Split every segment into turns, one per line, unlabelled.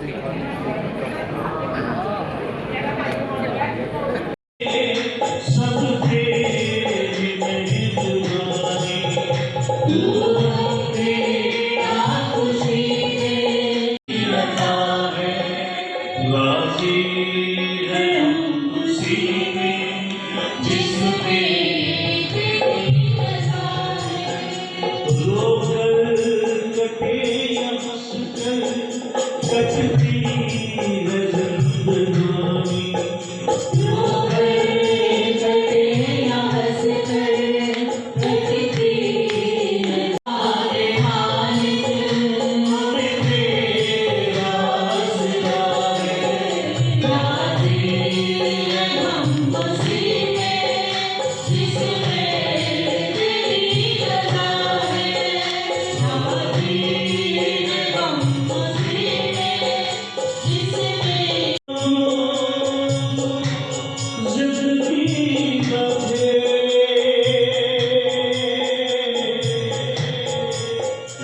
ਜੀ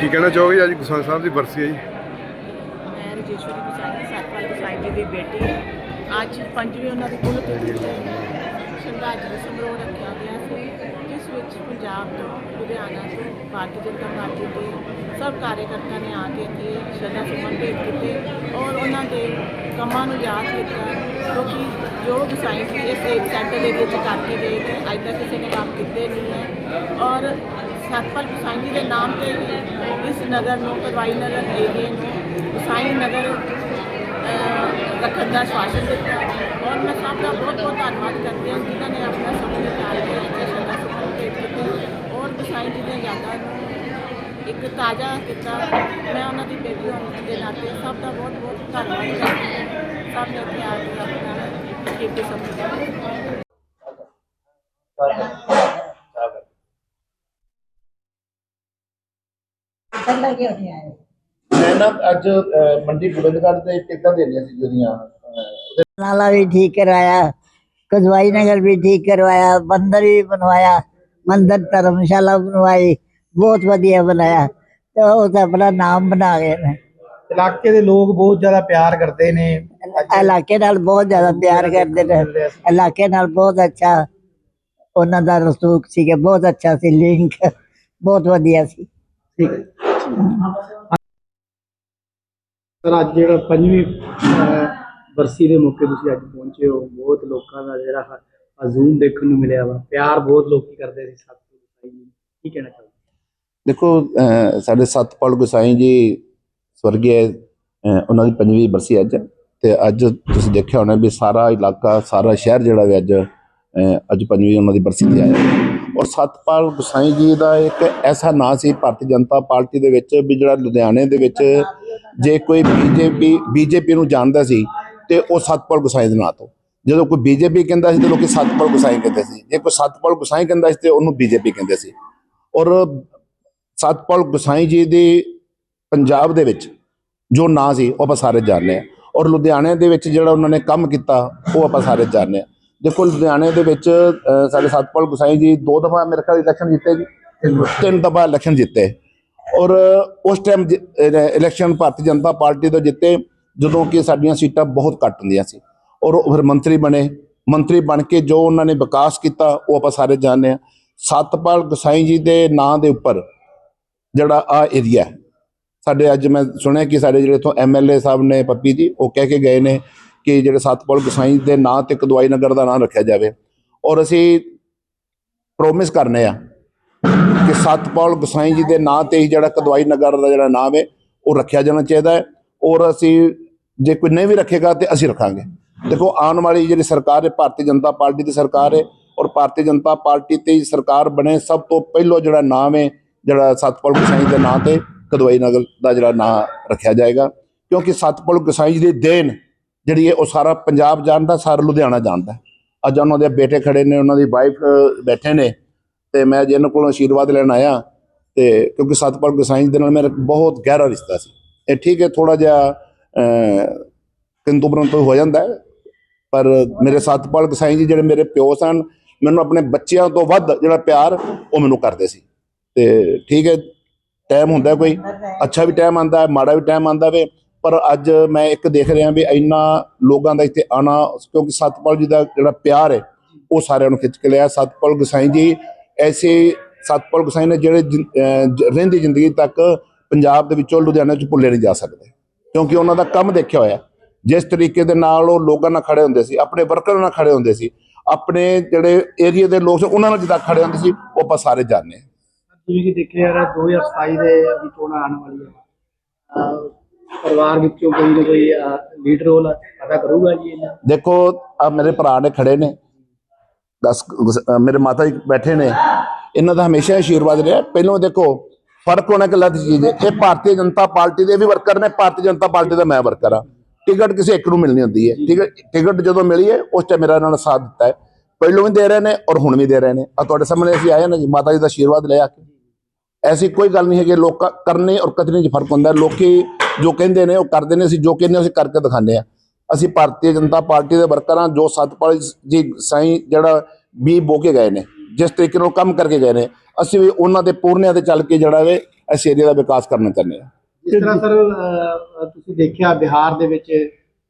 ਕੀ ਕਹਿਣਾ ਚਾਹੋਗੇ ਅੱਜ ਗੁਸਾਈ ਸਾਹਿਬ ਦੀ ਬਰਸੀ ਹੈ ਜੀ।
ਮੈਂ ਰਜੇਸ਼ਵਰੀ ਗੁਸਾਈ ਸਤਪਾਲ ਗੁਸਾਈ ਜੀ ਦੀ ਬੇਟੀ ਅੱਜ ਪੰਜਵੀਂ ਉਹਨਾਂ ਦੀ ਕੁੱਲ ਤਿਥੀ ਤੇ ਸ਼ਰਧਾਂਜਲੀ ਸਮਾਰੋਹ ਰੱਖਿਆ ਗਿਆ ਸੀ, ਜਿਸ ਵਿੱਚ ਪੰਜਾਬ ਤੋਂ, ਲੁਧਿਆਣਾ ਤੋਂ, ਭਾਰਤੀ ਜਨਤਾ ਪਾਰਟੀ ਦੇ ਸਭ ਕਾਰਜਕਰਤਾ ਨੇ ਆ ਕੇ ਇੱਥੇ ਸ਼ਰਧਾ ਸੁਮਨ ਭੇਟ ਕੀਤੇ ਔਰ ਉਹਨਾਂ ਦੇ ਕੰਮਾਂ ਨੂੰ ਯਾਦ ਕੀਤਾ, ਕਿਉਂਕਿ ਜੋ ਗੁਸਾਈ ਜੀ ਇਸ ਇੱਕ ਸੈਂਟਰ ਦੇ ਵਿੱਚ ਕਰਕੇ ਗਏ ਨੇ, ਅੱਜ ਤੱਕ ਕਿਸੇ ਨੇ ਕੰਮ ਕੀਤੇ ਨਹੀਂ ਹੈ। ਔਰ ਸਤਪਾਲ ਗੁਸਾਈ ਜੀ ਦੇ ਨਾਮ ਤੇ ਹੀ ਇਸ ਨਗਰ ਨੂੰ ਕਰਵਾਈ ਨਗਰ ਏਰੀਏ ਨੂੰ ਗੁਸਾਈ ਨਗਰ ਅਹ, ਰੱਖਣ ਦਾ ਸ਼ਾਸਨ ਦਿੱਤਾ ਔਰ ਮੈਂ ਸਭ ਦਾ ਬਹੁਤ ਬਹੁਤ ਧੰਨਵਾਦ ਕਰਦੀ ਹਾਂ ਜਿਨ੍ਹਾਂ ਨੇ ਆਪਣਾ ਸਮਾਂ ਨਿਕਾਲ ਕੇ ਇੱਥੇ ਸ਼ਰਧਾ ਸੁਮਨ ਭੇਟ ਕੀਤੇ ਔਰ ਗੁਸਾਈ ਜੀ ਦੀਆਂ ਯਾਦਾਂ ਨੂੰ ਇੱਕ ਤਾਜ਼ਾ ਕੀਤਾ ਮੈਂ ਉਹਨਾਂ ਦੀ ਬੇਟੀ ਹੋਣ ਦੇ ਨਾਤੇ ਸਭ ਦਾ ਬਹੁਤ ਬਹੁਤ ਧੰਨਵਾਦ ਕਰਦੀ ਹਾਂ ਸਭ ਨੇ ਇੱਥੇ ਆ ਕੇ ਆਪਣਾ ਕੀਮਤੀ ਸਮਾਂ ਦਿੱਤਾ
ਮੈਂ ਨਾ ਅੱਜ ਅਹ, ਮੰਡੀ ਗੋਬਿੰਦਗੜ੍ਹ ਤੇ ਟਿਕਟਾਂ ਦੇਣੀਆਂ ਸੀ ਜਿਹੜੀਆਂ ਅਹ,
नाला भी ठीक करवाया कदवाई नगर भी ठीक करवाया मंदिर भी बनवाया मंदिर धर्मशाला बनवाई बहुत ਵਧੀਆ बनाया तो उस अपना नाम बना गए ने
ਇਲਾਕੇ ਦੇ ਲੋਕ ਬਹੁਤ ਜ਼ਿਆਦਾ ਪਿਆਰ ਕਰਦੇ ਨੇ
ਇਲਾਕੇ ਨਾਲ ਬਹੁਤ ਜ਼ਿਆਦਾ ਪਿਆਰ ਕਰਦੇ ਨੇ ਇਲਾਕੇ ਨਾਲ ਬਹੁਤ ਅੱਛਾ ਉਹਨਾਂ ਦਾ ਰਸੂਖ ਸੀਗਾ ਬਹੁਤ ਅੱਛਾ ਸੀ ਲਿੰਕ ਬਹੁਤ ਵਧੀਆ ਸੀ
ਠੀਕ ਹੈ ਸਰ ਅੱਜ ਜਿਹੜਾ ਪੰਜਵੀਂ ਅਹ, ਬਰਸੀ ਦੇ ਮੌਕੇ ਤੁਸੀਂ ਅੱਜ ਪਹੁੰਚੇ ਹੋ ਬਹੁਤ ਲੋਕਾਂ ਦਾ ਜਿਹੜਾ ਹਜ਼ੂਮ ਦੇਖਣ ਨੂੰ ਮਿਲਿਆ ਵਾ ਪਿਆਰ ਬਹੁਤ ਲੋਕੀ ਕਰਦੇ ਸੀ ਸਤਿਗੁਰੂ ਜੀ ਕੀ ਕਹਿਣਾ ਚਾਹੁੰਦੇ
ਦੇਖੋ ਅਹ, ਸਾਡੇ ਸਤਪਾਲ ਗੁਸਾਈ ਜੀ ਸਵਰਗੀ ਅਹ, ਉਹਨਾਂ ਦੀ ਪੰਜਵੀਂ ਬਰਸੀ ਅੱਜ ਤੇ ਅੱਜ ਤੁਸੀਂ ਦੇਖਿਆ ਹੋਣਾ ਵੀ ਸਾਰਾ ਇਲਾਕਾ ਸਾਰਾ ਸ਼ਹਿਰ ਜਿਹੜਾ ਵੀ ਅੱਜ ਅੱਜ ਪੰਜਵੀਂ ਉਹਨਾਂ ਦੀ ਬਰਸੀ ਤੇ ਆਇਆ। ਔਰ ਸਤਪਾਲ ਗੁਸਾਈ ਜੀ ਦਾ ਇੱਕ ਐਸਾ ਨਾਂ ਸੀ ਭਾਰਤੀ ਜਨਤਾ ਪਾਰਟੀ ਦੇ ਵਿੱਚ ਵੀ ਜਿਹੜਾ ਲੁਧਿਆਣੇ ਦੇ ਵਿੱਚ ਜੇ ਕੋਈ ਬੀਜੇਪੀ ਬੀਜੇਪੀ ਨੂੰ ਜਾਣਦਾ ਸੀ ਤੇ ਉਹ ਸਤਪਾਲ ਗੁਸਾਈ ਦੇ ਨਾਂ ਤੋਂ। ਜਦੋਂ ਕੋਈ ਬੀਜੇਪੀ ਕਹਿੰਦਾ ਸੀ ਤੇ ਲੋਕੀ ਸਤਪਾਲ ਗੁਸਾਈ ਕਹਿੰਦੇ ਸੀ। ਜੇ ਕੋਈ ਸਤਪਾਲ ਗੁਸਾਈ ਕਹਿੰਦਾ ਸੀ ਤੇ ਉਹਨੂੰ ਬੀਜੇਪੀ ਕਹਿੰਦੇ ਸੀ। ਔਰ ਸਤਪਾਲ ਗੁਸਾਈ ਜੀ ਦੀ ਪੰਜਾਬ ਦੇ ਵਿੱਚ ਜੋ ਨਾਂ ਸੀ ਉਹ ਆਪਾਂ ਸਾਰੇ ਜਾਣਦੇ ਹਾਂ। ਔਰ ਲੁਧਿਆਣੇ ਦੇ ਵਿੱਚ ਜਿਹੜਾ ਉਹਨਾਂ ਨੇ ਕੰਮ ਕੀਤਾ, ਉਹ ਆਪਾਂ ਸਾਰੇ ਜਾਣਦੇ ਹਾਂ। ਦੇਖੋ ਲੁਧਿਆਣੇ ਦੇ ਵਿੱਚ ਸਾਡੇ ਸਤਪਾਲ ਗੁਸਾਈ ਜੀ ਦੋ ਦਫਾ ਮੇਰੇ ਖਿਆਲ ਇਲੈਕਸ਼ਨ ਜਿੱਤੇ ਜੀ। ਤਿੰਨ ਦਫਾ ਇਲੈਕਸ਼ਨ ਜਿੱਤੇ। ਔਰ ਉਸ time election Bharatiya Janata party ਤੋਂ ਜਿੱਤੇ, ਜਦੋਂ ਕਿ ਸਾਡੀਆਂ ਸੀਟਾਂ ਬਹੁਤ ਘੱਟ ਹੁੰਦੀਆਂ ਸੀ। ਔਰ ਉਹ ਫਿਰ ਮੰਤਰੀ ਬਣੇ। ਮੰਤਰੀ ਬਣ ਕੇ ਜੋ ਉਹਨਾਂ ਨੇ ਵਿਕਾਸ ਕੀਤਾ, ਉਹ ਆਪਾਂ ਸਾਰੇ ਜਾਣਦੇ ਹਾਂ। ਸਤਪਾਲ ਗੁਸਾਈ ਜੀ ਦੇ ਨਾਂ ਦੇ ਉੱਪਰ ਜਿਹੜਾ ਆ ਏਰੀਆ ਸਾਡੇ ਅੱਜ ਮੈਂ ਸੁਣਿਆ ਕਿ ਸਾਡੇ ਜਿਹੜੇ ਇਥੋਂ ਐਮਐਲਏ ਸਾਹਿਬ ਨੇ ਪੱਪੀ ਜੀ, ਉਹ ਕਹਿ ਕੇ ਗਏ ਨੇ ਕਿ ਜਿਹੜੇ ਸਤਪਾਲ ਗੁਸਾਈ ਦੇ ਨਾਂ ਤੇ ਕਦਵਾਈ ਨਗਰ ਦਾ ਨਾਂ ਰੱਖਿਆ ਜਾਵੇ। ਔਰ ਅਸੀਂ ਪ੍ਰੋਮਿਸ ਕਰਨੇ ਆ ਕਿ ਸਤਪਾਲ ਗੁਸਾਈ ਜੀ ਦੇ ਨਾਂ ਤੇ ਹੀ ਜਿਹੜਾ ਕਦਵਾਈ ਨਗਰ ਦਾ ਜਿਹੜਾ ਨਾਮ ਹੈ, ਉਹ ਰੱਖਿਆ ਜਾਣਾ ਚਾਹੀਦਾ ਹੈ। ਔਰ ਅਸੀਂ ਜੇ ਕੋਈ ਨਹੀਂ ਵੀ ਰੱਖੇਗਾ ਤੇ ਅਸੀਂ ਰੱਖਾਂਗੇ। ਦੇਖੋ, ਆਉਣ ਵਾਲੀ ਜਿਹੜੀ ਸਰਕਾਰ ਹੈ, ਭਾਰਤੀ ਜਨਤਾ ਪਾਰਟੀ ਦੀ ਸਰਕਾਰ ਹੈ ਔਰ ਭਾਰਤੀ ਜਨਤਾ ਪਾਰਟੀ ਤੇ ਸਰਕਾਰ ਬਣੇ ਸਭ ਤੋਂ ਪਹਿਲਾਂ ਜਿਹੜਾ ਨਾਮ ਹੈ, ਜਿਹੜਾ ਸਤਪਾਲ ਗੁਸਾਈ ਦੇ ਨਾਂ ਤੇ ਕਦਵਾਈ ਨਗਰ ਦਾ ਜਿਹੜਾ ਨਾਂ ਰੱਖਿਆ ਜਾਏਗਾ। ਕਿਉਂਕਿ ਸਤਪਾਲ ਗੁਸਾਈ ਜੀ ਦੀ ਦੇਣ ਜਿਹੜੀ ਹੈ ਉਹ ਸਾਰਾ ਪੰਜਾਬ ਜਾਣਦਾ ਸਾਰਾ ਲੁਧਿਆਣਾ ਜਾਣਦਾ ਅੱਜ ਉਹਨਾਂ ਦੇ ਬੇਟੇ ਖੜੇ ਨੇ, ਉਹਨਾਂ ਦੀ ਵਾਈਫ ਬੈਠੇ ਨੇ ਤੇ ਮੈਂ ਜਿਹਨਾਂ ਕੋਲੋਂ ਆਸ਼ੀਰਵਾਦ ਲੈਣ ਆਇਆ ਤੇ ਕਿਉਂਕਿ ਸਤਪਾਲ ਗੁਸਾਈ ਦੇ ਨਾਲ ਮੇਰਾ ਬਹੁਤ ਗਹਿਰਾ ਰਿਸ਼ਤਾ ਸੀ। ਇਹ ਠੀਕ ਹੈ ਥੋੜਾ ਜਿਹਾ ਕਿੰਤੂ ਪਰੰਤੂ ਹੋ ਜਾਂਦਾ ਹੈ, ਪਰ ਮੇਰੇ ਸਤਪਾਲ ਗੁਸਾਈ ਜੀ ਜਿਹੜੇ ਮੇਰੇ ਪਿਓ ਸਨ, ਮੈਨੂੰ ਆਪਣੇ ਬੱਚਿਆਂ ਤੋਂ ਵੱਧ ਜਿਹੜਾ ਪਿਆਰ ਉਹ ਮੈਨੂੰ ਕਰਦੇ ਸੀ। ਤੇ ਠੀਕ ਹੈ ਟਾਈਮ ਹੁੰਦਾ ਕੋਈ। ਅੱਛਾ ਵੀ ਟਾਈਮ ਆਂਦਾ ਹੈ ਮਾੜਾ ਵੀ ਟਾਈਮ ਆਂਦਾ ਵੇ। ਪਰ ਅੱਜ ਮੈਂ ਇੱਕ ਦੇਖ ਰਿਹਾ ਵੀ ਇੰਨਾ ਲੋਕਾਂ ਦਾ ਇੱਥੇ ਆਣਾ, ਕਿਉਂਕਿ ਸਤਪਾਲ ਜੀ ਦਾ ਜਿਹੜਾ ਪਿਆਰ ਹੈ, ਉਹ ਸਾਰਿਆਂ ਨੂੰ ਖਿੱਚ ਕੇ ਲਿਆ। ਸਤਪਾਲ ਗੁਸਾਈ ਜੀ, ਐਸੇ ਸਤਪਾਲ ਗੁਸਾਈ ਨੇ ਜਿਹੜੇ ਰਹਿੰਦੀ ਜ਼ਿੰਦਗੀ ਤੱਕ ਪੰਜਾਬ ਦੇ ਵਿੱਚੋਂ ਲੁਧਿਆਣੇ ਚ ਭੁੱਲੇ ਨਹੀਂ ਜਾ ਸਕਦੇ। ਕਿਉਂਕਿ ਉਹਨਾਂ ਦਾ ਕੰਮ ਦੇਖਿਆ ਹੋਇਆ। ਜਿਸ ਤਰੀਕੇ ਦੇ ਨਾਲ ਉਹ ਲੋਕਾਂ ਨਾਲ ਖੜੇ ਹੁੰਦੇ ਸੀ, ਆਪਣੇ ਵਰਕਰਾਂ ਨਾਲ ਖੜੇ ਹੁੰਦੇ ਸੀ, ਆਪਣੇ ਜਿਹੜੇ ਏਰੀਆ ਦੇ ਲੋਕ ਸੀ, ਉਹਨਾਂ ਨਾਲ ਜਿੱਦਾਂ ਖੜੇ ਹੁੰਦੇ ਸੀ, ਉਹ ਆਪਾਂ ਸਾਰੇ ਜਾਣਦੇ ਹਾਂ।
ਜਿਵੇਂ ਕਿ ਦੇਖਿਆ ਜਾ 2027 ਦੇ ਵੀ ਚੋਣਾਂ ਆਉਣ ਵਾਲੀਆਂ। ਪਰਿਵਾਰ ਵਿੱਚੋਂ ਕੋਈ ਨਾ ਕੋਈ ਲੀਡ ਰੋਲ ਅਦਾ ਕਰੂਗਾ ਜੀ ਇਹਨਾਂ।
ਦੇਖੋ ਆ ਮੇਰੇ ਭਰਾ ਨੇ ਖੜੇ ਨੇ। ਦਸ ਅਹ ਮੇਰੇ ਮਾਤਾ ਜੀ ਬੈਠੇ ਨੇ। ਇਹਨਾਂ ਦਾ ਹਮੇਸ਼ਾ ਆਸ਼ੀਰਵਾਦ ਰਿਹਾ। ਪਹਿਲੋਂ ਦੇਖੋ ਫ਼ਰਕ ਹੋਣਾ ਕਿ ਲੱਤ ਚੀਜ਼ ਹੈ। ਇਹ ਭਾਰਤੀ ਜਨਤਾ ਪਾਰਟੀ ਦੇ ਵੀ ਵਰਕਰ ਨੇ ਭਾਰਤੀ ਜਨਤਾ ਪਾਰਟੀ ਦਾ ਮੈਂ ਵਰਕਰ ਆ ਟਿਕਟ ਕਿਸੇ ਇੱਕ ਨੂੰ ਮਿਲਣੀ ਹੁੰਦੀ ਹੈ। ਟਿਕਟ ਟਿਕਟ ਜਦੋਂ ਮਿਲੀ ਹੈ ਉਸ ਟਾਈਮ ਮੇਰਾ ਇਹਨਾਂ ਨੇ ਸਾਥ ਦਿੱਤਾ ਹੈ। ਪਹਿਲੋਂ ਵੀ ਦੇ ਰਹੇ ਨੇ ਔਰ ਹੁਣ ਵੀ ਦੇ ਰਹੇ ਨੇ। ਆ ਤੁਹਾਡੇ ਸਾਹਮਣੇ ਅਸੀਂ ਆਏ ਨਾ ਜੀ ਮਾਤਾ ਜੀ ਦਾ ਆਸ਼ੀਰਵਾਦ ਲਿਆ ਕੇ। ਐਸੀ ਕੋਈ ਗੱਲ ਨਹੀਂ ਹੈ ਕਿ ਲੋਕ ਕਰਨੇ ਔਰ ਕਰਨੇ 'ਚ ਫ਼ਰਕ ਹੁੰਦਾ। ਹੈ। ਲੋਕੀ ਜੋ ਕਹਿੰਦੇ ਨੇ ਉਹ ਕਰਦੇ ਨੇ ਅਸੀਂ ਜੋ ਕਹਿੰਦੇ ਅਸੀਂ ਕਰਕੇ ਦਿਖਾਉਂਦੇ ਆ ਅਸੀਂ ਭਾਰਤੀ ਜਨਤਾ ਪਾਰਟੀ ਦੇ ਵਰਕਰ ਜੋ ਸਤਪਾਲ ਜੀ ਸਾਈਂ ਜਿਹੜਾ ਵੀ ਬੋ ਕੇ ਗਏ ਨੇ ਜਿਸ ਤਰੀਕੇ ਨਾਲ ਕੰਮ ਕਰਕੇ ਗਏ ਨੇ ਅਸੀਂ ਵੀ ਉਹਨਾਂ ਦੇ ਪੂਰਨਿਆਂ ਤੇ ਚੱਲ ਕੇ ਜਿਹੜਾ ਵੇ ਇਸ ਏਰੀਆ ਦਾ ਵਿਕਾਸ ਕਰਨਾ ਚਾਹੁੰਦੇ ਹਾਂ।
ਜਿਸ ਤਰ੍ਹਾਂ ਸਰ ਤੁਸੀਂ ਦੇਖਿਆ ਬਿਹਾਰ ਦੇ ਵਿੱਚ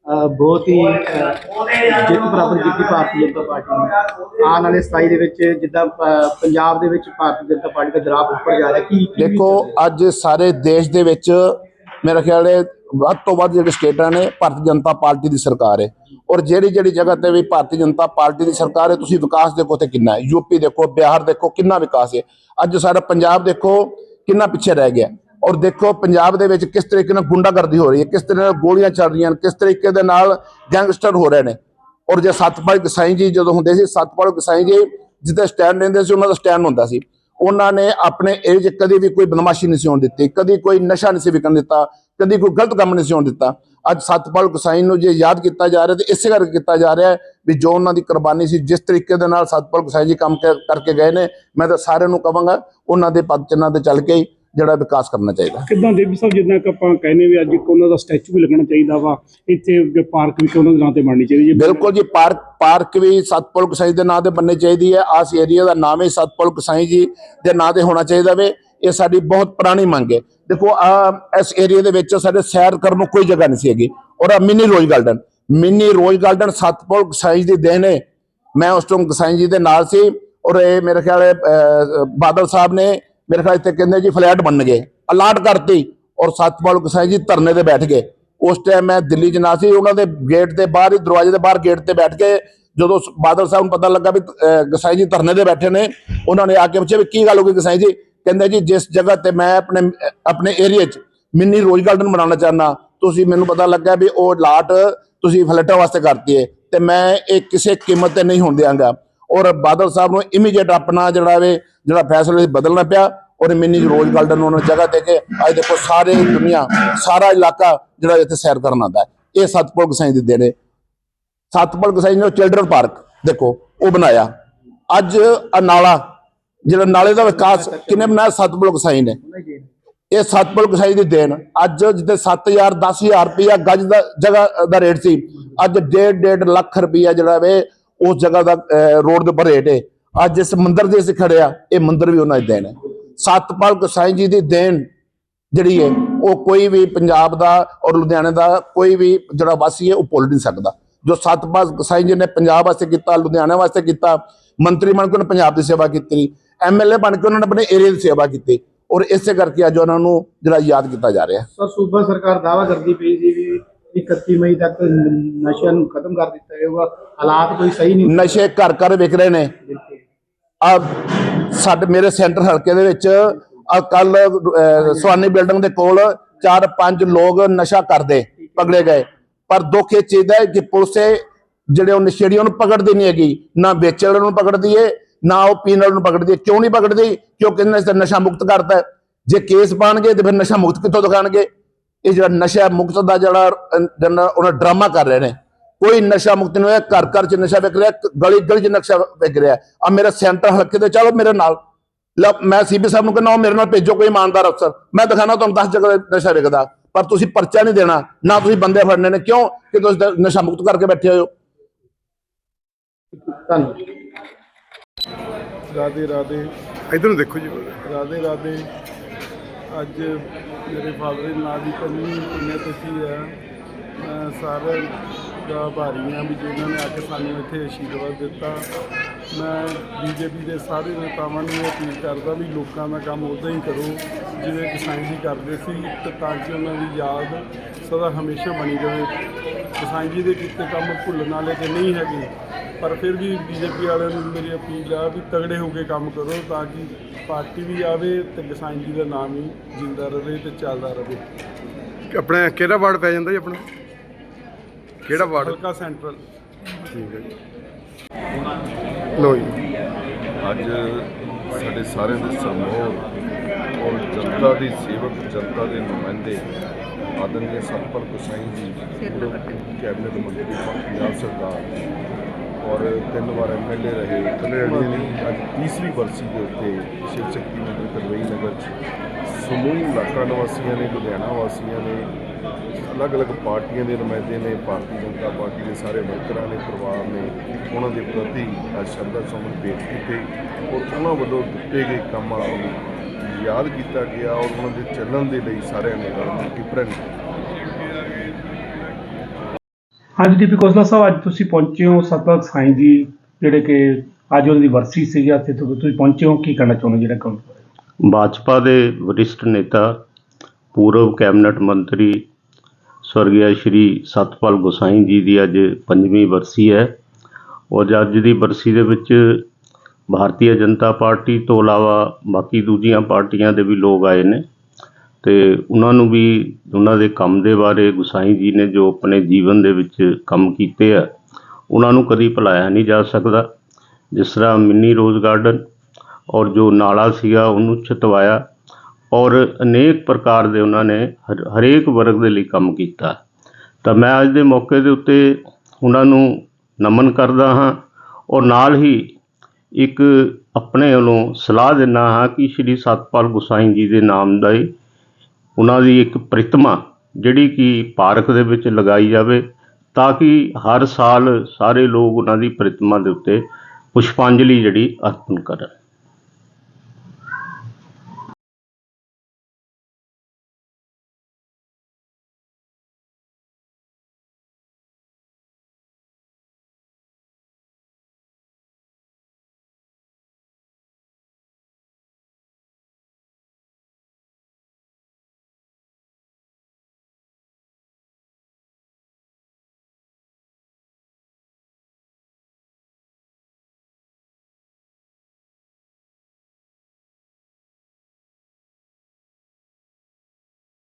ਬਹੁਤ ਹੀ ਜਿੱਤ ਪ੍ਰਾਪਤ ਕੀਤੀ ਭਾਰਤੀ ਜਨਤਾ ਪਾਰਟੀ ਨੇ। ਆਉਣ ਵਾਲੇ 27 ਦੇ ਵਿੱਚ ਜਿੱਦਾਂ ਪੰਜਾਬ ਦੇ ਵਿੱਚ ਭਾਰਤੀ ਜਨਤਾ ਪਾਰਟੀ ਦਾ ਗ੍ਰਾਫ ਉੱਪਰ ਜਾ ਰਿਹਾ ਕੀ
ਦੇਖੋ ਅੱਜ ਸਾਰੇ ਦੇਸ਼ ਦੇ ਵਿੱਚ ਮੇਰਾ ਖਿਆਲ ਹੈ ਵੱਧ ਤੋਂ ਵੱਧ ਜਿਹੜੇ ਸਟੇਟਾਂ ਨੇ, ਭਾਰਤੀ ਜਨਤਾ ਪਾਰਟੀ ਦੀ ਸਰਕਾਰ ਹੈ ਔਰ ਜਿਹੜੀ ਜਿਹੜੀ ਜਗ੍ਹਾ ਤੇ ਵੀ ਭਾਰਤੀ ਜਨਤਾ ਪਾਰਟੀ ਦੀ ਸਰਕਾਰ ਹੈ ਤੁਸੀਂ ਵਿਕਾਸ ਦੇਖੋ ਤੇ ਕਿੰਨਾ ਹੈ ਯੂਪੀ ਦੇਖੋ, ਬਿਹਾਰ ਦੇਖੋ ਕਿੰਨਾ ਵਿਕਾਸ ਹੈ ਅੱਜ ਸਾਡਾ ਪੰਜਾਬ ਦੇਖੋ ਕਿੰਨਾ ਪਿੱਛੇ ਰਹਿ ਗਿਆ। ਔਰ ਦੇਖੋ ਪੰਜਾਬ ਦੇ ਵਿੱਚ ਕਿਸ ਤਰੀਕੇ ਨਾਲ ਗੁੰਡਾਗਰਦੀ ਹੋ ਰਹੀ ਹੈ ਕਿਸ ਤਰ੍ਹਾਂ ਨਾਲ ਗੋਲੀਆਂ ਚੱਲ ਰਹੀਆਂ ਕਿਸ ਤਰੀਕੇ ਦੇ ਨਾਲ ਗੈਂਗਸਟਰ ਹੋ ਰਹੇ ਨੇ। ਔਰ ਜੇ ਸਤਪਾਲ ਗਸਾਈ ਜੀ ਜਦੋਂ ਹੁੰਦੇ ਸੀ, ਸਤਪਾਲ ਗਸਾਈ ਜੀ ਜਿੱਥੇ ਸਟੈਂਡ ਲੈਂਦੇ ਸੀ, ਉਹਨਾਂ ਦਾ ਸਟੈਂਡ ਹੁੰਦਾ ਸੀ। ਉਹਨਾਂ ਨੇ ਆਪਣੇ ਏਜ ਕਦੇ ਵੀ ਕੋਈ ਬਦਮਾਸ਼ੀ ਨਹੀਂ ਸੀ ਹੋਣ ਦਿੱਤੀ, ਕਦੀ ਕੋਈ ਨਸ਼ਾ ਨਹੀਂ ਸੀ ਵਿਕਣ ਦਿੱਤਾ, ਕਦੀ ਕੋਈ ਗਲਤ ਕੰਮ ਨਹੀਂ ਸੀ ਹੋਣ ਦਿੱਤਾ। ਅੱਜ ਸਤਪਾਲ ਗਸਾਈ ਨੂੰ ਜੇ ਯਾਦ ਕੀਤਾ ਜਾ ਰਿਹਾ ਤੇ ਇਸੇ ਕਰਕੇ ਕੀਤਾ ਜਾ ਰਿਹਾ ਵੀ ਜੋ ਉਹਨਾਂ ਦੀ ਕੁਰਬਾਨੀ ਸੀ, ਜਿਸ ਤਰੀਕੇ ਦੇ ਨਾਲ ਸਤਪਾਲ ਗਸਾਈ ਜੀ ਕੰਮ ਕਰ- ਕਰਕੇ ਗਏ ਨੇ, ਮੈਂ ਤਾਂ ਸਾਰਿਆਂ ਨੂੰ ਕਹਾਂਗਾ ਉਹਨਾਂ ਦੇ ਪਦ ਚਿੰਨ੍ਹਾਂ ਤੇ ਚੱਲ ਕੇ ਜਿਹੜਾ ਵਿਕਾਸ ਕਰਨਾ ਚਾਹੀਦਾ
ਕਿੱਦਾਂ ਦੇਵੀ ਸਾਹਿਬ ਜਿੱਦਾਂ ਕਿ ਆਪਾਂ ਕਹਿੰਦੇ ਵੀ ਅੱਜ ਇੱਕ ਉਹਨਾਂ ਦਾ ਸਟੈਚੂ ਵੀ ਲੱਗਣਾ ਚਾਹੀਦਾ ਵਾ ਇੱਥੇ ਪਾਰਕ ਵੀ ਉਹਨਾਂ ਦੇ ਨਾਂ ਤੇ ਬਣਨੀ ਚਾਹੀਦੀ ਹੈ।
ਬਿਲਕੁਲ ਜੀ ਪਾਰਕ ਪਾਰਕ ਵੀ ਸਤਪਾਲ ਗਸਾਈ ਦੇ ਨਾਂ ਤੇ ਬਣਨੀ ਚਾਹੀਦੀ ਹੈ। ਆਸ ਏਰੀਆ ਦਾ ਨਾਮ ਹੀ ਸਤਪਾਲ ਗਸਾਈ ਜੀ ਦੇ ਨਾਂ ਤੇ ਹੋਣਾ ਚਾਹੀਦਾ ਵੇ। ਇਹ ਸਾਡੀ ਬਹੁਤ ਪੁਰਾਣੀ ਮੰਗ ਹੈ। ਦੇਖੋ ਆ ਇਸ ਏਰੀਆ ਦੇ ਵਿੱਚ ਸਾਡੇ ਸੈਰ ਕਰਨ ਨੂੰ ਕੋਈ ਜਗ੍ਹਾ ਨਹੀਂ ਸੀ ਹੈਗੀ। ਔਰ mini rose garden mini rose garden Satpal Gasai ਦੀ ਦੇਣ ਹੈ ਮੈਂ ਉਸ ਟਾਈਮ ਗਸਾਈ ਜੀ ਦੇ ਨਾਲ ਸੀ। ਔਰ ਇਹ ਮੇਰੇ ਖਿਆਲ ਬਾਦਲ ਸਾਹਿਬ ਨੇ ਮੇਰੇ ਖਿਆਲ ਇੱਥੇ ਕਹਿੰਦੇ ਜੀ ਫਲੈਟ ਬਣ ਗਏ, ਅਲਾਟ ਕਰਤੀ ਔਰ ਸਤਪਾਲ ਗਸਾਈ ਜੀ ਧਰਨੇ ਤੇ ਬੈਠ ਗਏ। ਉਸ ਟਾਈਮ ਮੈਂ ਦਿੱਲੀ 'ਚ ਨਾ ਸੀ, ਉਹਨਾਂ ਦੇ ਗੇਟ ਦੇ ਬਾਹਰ ਹੀ, ਦਰਵਾਜ਼ੇ ਦੇ ਬਾਹਰ ਗੇਟ ਤੇ ਬੈਠ ਕੇ ਜਦੋਂ ਬਾਦਲ ਸਾਹਿਬ ਨੂੰ ਪਤਾ ਲੱਗਾ ਵੀ ਗਸਾਈ ਜੀ ਧਰਨੇ ਤੇ ਬੈਠੇ ਨੇ, ਉਹਨਾਂ ਨੇ ਆ ਕੇ ਪੁੱਛਿਆ ਵੀ ਕੀ ਗੱਲ ਹੋ ਗਈ ਗਸਾਈ ਜੀ? ਕਹਿੰਦੇ ਜੀ, ਜਿਸ ਜਗ੍ਹਾ ਤੇ ਮੈਂ ਆਪਣੇ ਆਪਣੇ ਏਰੀਆ 'ਚ ਮਿੰਨੀ ਰੋਜ਼ ਗਾਰਡਨ ਬਣਾਉਣਾ ਚਾਹੁੰਦਾ, ਤੁਸੀਂ ਮੈਨੂੰ ਪਤਾ ਲੱਗਾ ਵੀ ਉਹ ਲਾਟ ਤੁਸੀਂ ਫਲੈਟਾਂ ਵਾਸਤੇ ਕਰਤੀ ਹੈ ਤੇ ਮੈਂ ਇਹ ਕਿਸੇ ਕੀਮਤ ਤੇ ਨਹੀਂ ਹੋਣ ਦਿਆਂਗਾ। ਔਰ ਬਾਦਲ ਸਾਹਿਬ ਨੂੰ ਇਮੀਡੀਏਟ ਆਪਣਾ ਜਿਹੜਾ ਵੇ, ਜਿਹੜਾ ਫੈਸਲਾ ਬਦਲਣਾ ਪਿਆ ਔਰ ਮਿੰਨੀ ਰੋਜ਼ ਗਾਰਡਨ ਉਹਨਾਂ ਜਗ੍ਹਾ ਦੇ ਕੇ ਅੱਜ ਦੇਖੋ ਸਾਰੇ ਦੁਨੀਆ, ਸਾਰਾ ਇਲਾਕਾ ਜਿਹੜਾ ਇੱਥੇ ਸੈਰ ਕਰਨ ਆਉਂਦਾ ਇਹ ਸਤਪੁਰ ਗਸਾਈ ਦੇ ਦੇਣੇ ਸਤਪਾਲ ਗਸਾਈ ਨੇ ਚਿਲਡਰਨ ਪਾਰਕ, ਦੇਖੋ, ਉਹ ਬਣਾਇਆ। ਅੱਜ ਆ ਨਾਲਾ, ਜਿਹੜਾ ਨਾਲੇ ਦਾ ਵਿਕਾਸ ਕਿਨੇ ਬਣਾਇਆ? ਸਤਪਾਲ ਗਸਾਈ ਨੇ। ਇਹ ਸਤਪਾਲ ਗਸਾਈ ਦੀ ਦੇਣ ਅੱਜ ਜਿੱਥੇ 7000 10000 ਰੁਪਇਆ ਗੱਜ ਦਾ, ਜਗ੍ਹਾ ਦਾ ਰੇਟ ਸੀ, ਅੱਜ 1.5 1.5 ਲੱਖ ਰੁਪਇਆ ਜਿਹੜਾ ਵੇ ਉਸ ਜਗ੍ਹਾ ਦਾ ਰੋਡ ਦੇ ਉੱਪਰ ਰੇਟ ਹੈ। ਅੱਜ ਇਸ ਮੰਦਿਰ ਦੇ ਅਸੀਂ ਖੜੇ ਆ, ਇਹ ਮੰਦਿਰ ਵੀ ਉਹਨਾਂ ਦੀ ਦੇਣ ਹੈ। ਸਤਪਾਲ ਗਸਾਈ ਜੀ ਦੀ ਦੇਣ ਜਿਹੜੀ ਹੈ, ਉਹ ਕੋਈ ਵੀ ਪੰਜਾਬ ਦਾ ਔਰ ਲੁਧਿਆਣੇ ਦਾ ਕੋਈ ਵੀ ਜਿਹੜਾ ਵਾਸੀ ਹੈ, ਉਹ ਭੁੱਲ ਨਹੀਂ ਸਕਦਾ। ਜੋ ਸਤਪਾਲ ਗਸਾਈ ਜੀ ਨੇ ਪੰਜਾਬ ਵਾਸਤੇ ਕੀਤਾ, ਲੁਧਿਆਣਾ ਵਾਸਤੇ ਕੀਤਾ, ਮੰਤਰੀ ਬਣ ਕੇ ਉਹਨੇ ਪੰਜਾਬ ਦੀ ਸੇਵਾ ਕੀਤੀ ਐਮਐਲਏ ਬਣ ਕੇ ਉਹਨਾਂ ਨੇ ਆਪਣੇ ਏਰੀਆ ਦੀ ਸੇਵਾ ਕੀਤੀ ਔਰ ਇਸੇ ਕਰਕੇ ਅੱਜ ਉਹਨਾਂ ਨੂੰ ਜਿਹੜਾ ਯਾਦ ਕੀਤਾ ਜਾ ਰਿਹਾ।
ਸਰ, ਸੂਬਾ ਸਰਕਾਰ ਦਾਅਵਾ ਕਰਦੀ ਪਈ ਸੀ ਵੀ 31 ਮਈ ਤੱਕ ਨਸ਼ਿਆਂ ਨੂੰ ਖਤਮ ਕਰ ਦਿੱਤਾ ਜਾਊਗਾ। ਹਾਲਾਤ ਕੋਈ ਸਹੀ ਨਹੀਂ
ਨਸ਼ੇ ਘਰ ਘਰ ਵਿਕ ਰਹੇ ਨੇ। ਆ, ਸਾਡੇ, ਮੇਰੇ ਸੈਂਟਰ ਹਲਕੇ ਦੇ ਵਿੱਚ ਕੱਲ ਸਵਾਨੀ ਬਿਲਡਿੰਗ ਦੇ ਕੋਲ ਚਾਰ ਪੰਜ ਲੋਕ ਨਸ਼ਾ ਕਰਦੇ, ਪਕੜੇ ਗਏ। ਪਰ ਦੁੱਖ ਇਹ ਚੀਜ਼ ਦਾ ਹੈ ਕਿ ਪੁਲਿਸ ਜਿਹੜੇ ਉਹ ਨਸ਼ੇੜੀਆਂ ਨੂੰ ਪਕੜਦੀ ਨਹੀਂ ਹੈਗੀ। ਨਾ ਵੇਚਣ ਵਾਲਿਆਂ ਨੂੰ ਪਕੜਦੀ ਏ, ਨਾ ਉਹ ਪੀਣ ਵਾਲਿਆਂ ਨੂੰ ਪਕੜਦੀ ਏ। ਕਿਉਂ ਨਹੀਂ ਪਕੜਦੀ? ਕਿਉਂਕਿ ਇਹਨਾਂ ਨੇ ਨਸ਼ਾ ਮੁਕਤ ਕਰਦਾ ਜੇ ਕੇਸ ਪਾਣਗੇ ਤੇ ਫਿਰ ਨਸ਼ਾ ਮੁਕਤ ਕਿੱਥੋਂ ਦਿਖਾਣਗੇ? ਇਹ ਜਿਹੜਾ ਨਸ਼ਾ ਮੁਕਤ ਦਾ ਜਿਹੜਾ ਉਹਨਾਂ ਡਰਾਮਾ ਕਰ ਰਹੇ ਨੇ ਕੋਈ ਨਸ਼ਾ ਮੁਕਤ ਨਹੀਂ ਹੋਇਆ ਘਰ ਘਰ ਚ ਨਸ਼ਾ ਵਿਕ ਰਿਹਾ ਗਲੀ ਗਲੀ ਚ ਨਸ਼ਾ ਵਿਕ ਰਿਹਾ। ਆ ਮੇਰੇ ਸੈਂਟਰ ਹਲਕੇ ਦੇ ਚਲੋ ਮੇਰੇ ਨਾਲ। ਲਓ ਮੈਂ ਸੀਬੀ ਸਾਹਿਬ ਨੂੰ ਕਹਿੰਦਾ ਮੇਰੇ ਨਾਲ ਭੇਜੋ ਕੋਈ ਇਮਾਨਦਾਰ ਅਫਸਰ। ਮੈਂ ਦਿਖਾਣਾ ਤੁਹਾਨੂੰ 10 ਜਗ੍ਹਾ ਤੇ ਨਸ਼ਾ ਵਿਕਦਾ ਪਰ ਤੁਸੀਂ ਪਰਚਾ ਨਹੀਂ ਦੇਣਾ ਨਾ ਤੁਸੀਂ ਬੰਦੇ ਫੜਨੇ ਨੇ। ਕਿਉਂ? ਕਿ ਤੁਸੀਂ ਤਾਂ ਨਸ਼ਾ ਮੁਕਤ ਕਰਕੇ ਬੈਠੇ ਹੋ।
ਧੰਨਵਾਦ।
ਰਾਧੇ ਰਾਧੇ।
ਇਧਰ ਨੂੰ ਦੇਖੋ ਜੀ।
ਰਾਧੇ ਰਾਧੇ। ਅੱਜ ਮੇਰੇ ਫਾਦਰ ਇਨ ਲਾ ਦੀ ਪੰਜਵੀਂ ਪੁੰਨਿਆ ਤਿਥੀ ਹੈ। ਮੈਂ ਸਾਰੇ ਦਾ ਆਭਾਰੀ ਹਾਂ ਵੀ ਜਿਨ੍ਹਾਂ ਨੇ ਆ ਕੇ ਸਾਨੂੰ ਇੱਥੇ ਆਸ਼ੀਰਵਾਦ ਦਿੱਤਾ। ਮੈਂ ਬੀਜੇਪੀ ਦੇ ਸਾਰੇ ਨੇਤਾਵਾਂ ਨੂੰ ਅਪੀਲ ਕਰਦਾ ਵੀ ਲੋਕਾਂ ਦਾ ਕੰਮ ਉਦਾਂ ਹੀ ਕਰੋ, ਜਿਵੇਂ ਕਿਸਾਨ ਜੀ ਕਰਦੇ ਸੀ, ਤੇ ਤਾਂ ਕਿ ਉਹਨਾਂ ਦੀ ਯਾਦ ਸਦਾ ਹਮੇਸ਼ਾ ਬਣੀ ਰਹੇ। ਕਿਸਾਨ ਜੀ ਦੇ ਕੀਤੇ ਕੰਮ ਭੁੱਲਣ ਵਾਲੇ ਤੇ ਨਹੀਂ ਹੈਗੇ। ਪਰ ਫਿਰ ਵੀ ਬੀਜੇਪੀ ਵਾਲਿਆਂ ਨੂੰ ਮੇਰੀ ਅਪੀਲ ਆ ਵੀ ਤਗੜੇ ਹੋ ਕੇ ਕੰਮ ਕਰੋ ਤਾਂ ਕਿ ਪਾਰਟੀ ਵੀ ਆਵੇ ਤੇ ਕਿਸਾਨ ਜੀ ਦਾ ਨਾਮ ਹੀ ਜਿੰਦਾ ਰਹੇ ਤੇ ਚੱਲਦਾ ਰਹੇ।
ਆਪਣਾ ਕਿਹੜਾ ਵਾਰਡ ਪੈ ਜਾਂਦਾ ਜੀ ਆਪਣਾ? ਕਿਹੜਾ ਵਾਰਡ?
ਹਲਕਾ ਸੈਂਟਰਲ।
ਠੀਕ ਹੈ ਜੀ। ਲੋ ਜੀ।
ਅੱਜ ਸਾਡੇ ਸਾਰਿਆਂ ਦੇ ਸਰਮੋਹ ਔਰ ਜਨਤਾ ਦੀ ਸੇਵਕ ਜਨਤਾ ਦੇ ਨੁਮਾਇੰਦੇ ਆਦਰਨੀय ਸਤਪਾਲ ਗੁਸਾਈ ਜੀ ਕੈਬਨਿਟ ਮੰਤਰੀ ਪੰਜਾਬ ਸਰਕਾਰ ਔਰ ਤਿੰਨ ਵਾਰ ਐਮਐਲਏ ਰਹੇ ਉਹਨਾਂ ਦੀ ਅੱਜ ਤੀਸਰੀ ਬਰਸੀ ਦੇ ਉੱਤੇ ਸ਼ਿਵ ਸ਼ਕਤੀ ਮੰਦਿਰ ਕਰਵਈ ਨਗਰ 'ਚ ਸਮੂਹ ਇਲਾਕਾ ਨਿਵਾਸੀਆਂ ਨੇ, ਲੁਧਿਆਣਾ ਵਾਸੀਆਂ ਨੇ, ਅਲੱਗ-ਅਲੱਗ ਪਾਰਟੀਆਂ ਦੇ ਨੁਮਾਇੰਦੇ ਨੇ, ਭਾਰਤੀ ਜਨਤਾ ਪਾਰਟੀ ਦੇ ਸਾਰੇ ਵਰਕਰਾਂ ਨੇ, ਪਰਿਵਾਰ ਨੇ ਉਹਨਾਂ ਦੇ ਪ੍ਰਤੀ ਅੱਜ ਸ਼ਰਧਾ ਸੁਮਨ ਭੇਟ ਕੀਤੇ ਔਰ ਉਹਨਾਂ ਵੱਲੋਂ ਦਿੱਤੇ ਗਏ ਕੰਮਾਂ ਨੂੰ ਯਾਦ ਕੀਤਾ ਗਿਆ ਔਰ ਉਹਨਾਂ ਦੇ ਚੱਲਣ ਦੇ ਲਈ ਸਾਰਿਆਂ ਨੇ ਰਲ ਮਿਲ ਕੇ ਪ੍ਰਣ
ਹਾਂਜੀ ਦੀਪੀ ਕੋਸਲਾ ਸਾਹਿਬ, ਅੱਜ ਤੁਸੀਂ ਪਹੁੰਚੇ ਹੋ ਸਤਪਾਲ ਸਾਈਂ ਜੀ ਜਿਹੜੇ ਕਿ ਅੱਜ ਉਹਨਾਂ ਦੀ ਵਰਸੀ ਸੀਗੀ ਤੇ ਤੁਸੀਂ ਪਹੁੰਚੇ ਹੋ, ਕੀ ਕਹਿਣਾ ਚਾਹੁੰਦੇ ਹੋ ਜਿਹੜਾ ਕੰਮ?
ਭਾਜਪਾ ਦੇ ਵਰਿਸ਼ਠ ਨੇਤਾ, ਪੂਰਵ ਕੈਬਨਿਟ ਮੰਤਰੀ ਸਵਰਗੀ ਸ਼੍ਰੀ ਸਤਪਾਲ ਗੁਸਾਈ ਜੀ ਦੀ ਅੱਜ ਪੰਜਵੀਂ ਬਰਸੀ ਹੈ ਔਰ ਅੱਜ ਦੀ ਬਰਸੀ ਦੇ ਵਿੱਚ ਭਾਰਤੀ ਜਨਤਾ ਪਾਰਟੀ ਤੋਂ ਇਲਾਵਾ ਬਾਕੀ ਦੂਜੀਆਂ ਪਾਰਟੀਆਂ ਦੇ ਵੀ ਲੋਕ ਆਏ ਨੇ। ਤੇ ਉਹਨਾਂ ਨੂੰ ਵੀ ਉਹਨਾਂ ਦੇ ਕੰਮ ਦੇ ਬਾਰੇ ਗੁਸਾਈ ਜੀ ਨੇ ਜੋ ਆਪਣੇ ਜੀਵਨ ਦੇ ਵਿੱਚ ਕੰਮ ਕੀਤੇ ਆ, ਉਹਨਾਂ ਨੂੰ ਕਦੀ ਭੁਲਾਇਆ ਨਹੀਂ ਜਾ ਸਕਦਾ। ਜਿਸ ਤਰ੍ਹਾਂ ਮਿੰਨੀ ਰੋਜ਼ ਗਾਰਡਨ ਔਰ ਜੋ ਨਾਲਾ ਸੀਗਾ ਉਹਨੂੰ ਛਤਵਾਇਆ ਔਰ ਅਨੇਕ ਪ੍ਰਕਾਰ ਦੇ ਉਹਨਾਂ ਨੇ ਹਰ- ਹਰੇਕ ਵਰਗ ਦੇ ਲਈ ਕੰਮ ਕੀਤਾ। ਤਾਂ ਮੈਂ ਅੱਜ ਦੇ ਮੌਕੇ ਦੇ ਉੱਤੇ ਉਹਨਾਂ ਨੂੰ ਨਮਨ ਕਰਦਾ ਹਾਂ ਔਰ ਨਾਲ ਹੀ ਇੱਕ ਆਪਣੇ ਵੱਲੋਂ ਸਲਾਹ ਦਿੰਦਾ ਹਾਂ ਕਿ ਸ਼੍ਰੀ ਸਤਪਾਲ ਗੁਸਾਈ ਜੀ ਦੇ ਨਾਮ ਦਾ ਹੀ ਉਹਨਾਂ ਦੀ ਇੱਕ ਪ੍ਰਤਿਮਾ ਜਿਹੜੀ ਕਿ ਪਾਰਕ ਦੇ ਵਿੱਚ ਲਗਾਈ ਜਾਵੇ ਤਾਂ ਕਿ ਹਰ ਸਾਲ ਸਾਰੇ ਲੋਕ ਉਹਨਾਂ ਦੀ ਪ੍ਰਤਿਮਾ ਦੇ ਉੱਤੇ ਪੁਸ਼ਪਾਂਜਲੀ ਜਿਹੜੀ ਅਰਪਣ ਕਰਨ।